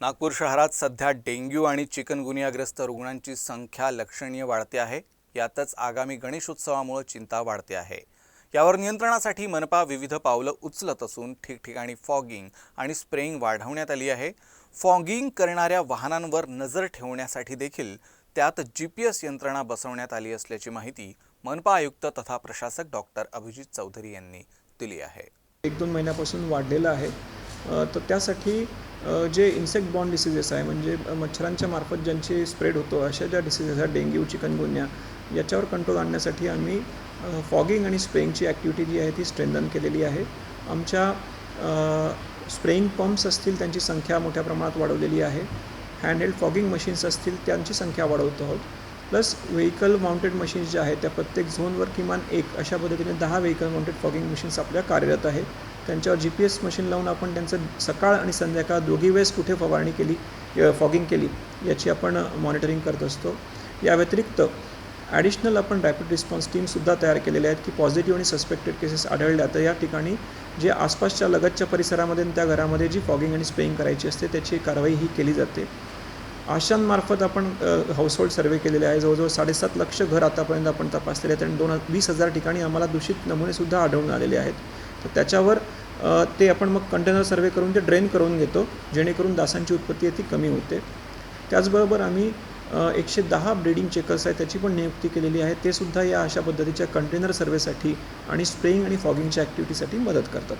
नागपूर शहरात सध्या डेंग्यू आणि चिकनगुनियाग्रस्त रुग्णांची संख्या लक्षणीय वाढते आहे. यातच आगामी गणेशोत्सवामुळे चिंता वाढते आहे. यावर नियंत्रणासाठी मनपा विविध पावलं उचलत असून ठिकठिकाणी फॉगिंग आणि स्प्रेइंग वाढवण्यात आली आहे. फॉगिंग करणाऱ्या वाहनांवर नजर ठेवण्यासाठी देखील त्यात जी पी एस यंत्रणा बसवण्यात आली असल्याची माहिती मनपा आयुक्त तथा प्रशासक डॉक्टर अभिजित चौधरी यांनी दिली आहे. एक दोन महिन्यापासून वाढलेलं आहे. तर त्यासाठी जे इन्सेक्ट बॉन्ड डिसिजेस आहे म्हणजे मच्छरांच्या मार्फत ज्यांची स्प्रेड होतो अशा ज्या डिसिजेस आहेत डेंग्यू चिकनगुन्या याच्यावर कंट्रोल आणण्यासाठी आम्ही फॉगिंग आणि स्प्रेइंगची ॲक्टिव्हिटी जी आहे ती स्ट्रेंथन केलेली आहे. आमच्या स्प्रेइंग पंप्स असतील त्यांची संख्या मोठ्या प्रमाणात वाढवलेली आहे. हँडहेल्ड फॉगिंग मशीन्स असतील त्यांची संख्या वाढवतो आहोत. प्लस व्हेकल माउंटेड मशीन्स ज्या आहेत त्या प्रत्येक झोनवर किमान एक अशा पद्धतीने दहा व्हेकल माउंटेड फॉगिंग मशीन्स आपल्या कार्यरत आहे त्यांच्यावर जी पी एस मशीन लावून आपण त्यांचं सकाळ आणि संध्याकाळ दोघी वेळेस कुठे फवारणी केली फॉगिंग केली याची आपण मॉनिटरिंग करत असतो. या व्यतिरिक्त ॲडिशनल आपण रॅपिड रिस्पॉन्स टीमसुद्धा तयार केलेल्या आहेत की पॉझिटिव्ह आणि सस्पेक्टेड केसेस आढळल्या तर या ठिकाणी जे आसपासच्या लगतच्या परिसरामध्ये त्या घरामध्ये जी फॉगिंग आणि स्प्रेईंग करायची असते त्याची कारवाई ही केली जाते. आशांमार्फत आपण हाऊसहोल्ड सर्वे केलेले आहे. जवळजवळ साडेसात लक्ष घर आतापर्यंत आपण तपासलेले आहेत आणि दोन वीस हजार ठिकाणी आम्हाला दूषित नमुनेसुद्धा आढळून आलेले आहेत. तर त्याच्यावर ते आपण मग कंटेनर सर्वे करून ते ड्रेन करून घेतो जेणेकरून डासांची उत्पत्ती आहे ती कमी होते. त्याचबरोबर आम्ही एकशे दहा ब्रीडिंग चेकर्स आहेत त्याची पण नियुक्ती केलेली आहे. ते सुद्धा या अशा पद्धतीच्या कंटेनर सर्वेसाठी आणि स्प्रेइंग आणि फॉगिंगच्या ॲक्टिव्हिटीसाठी मदत करतात.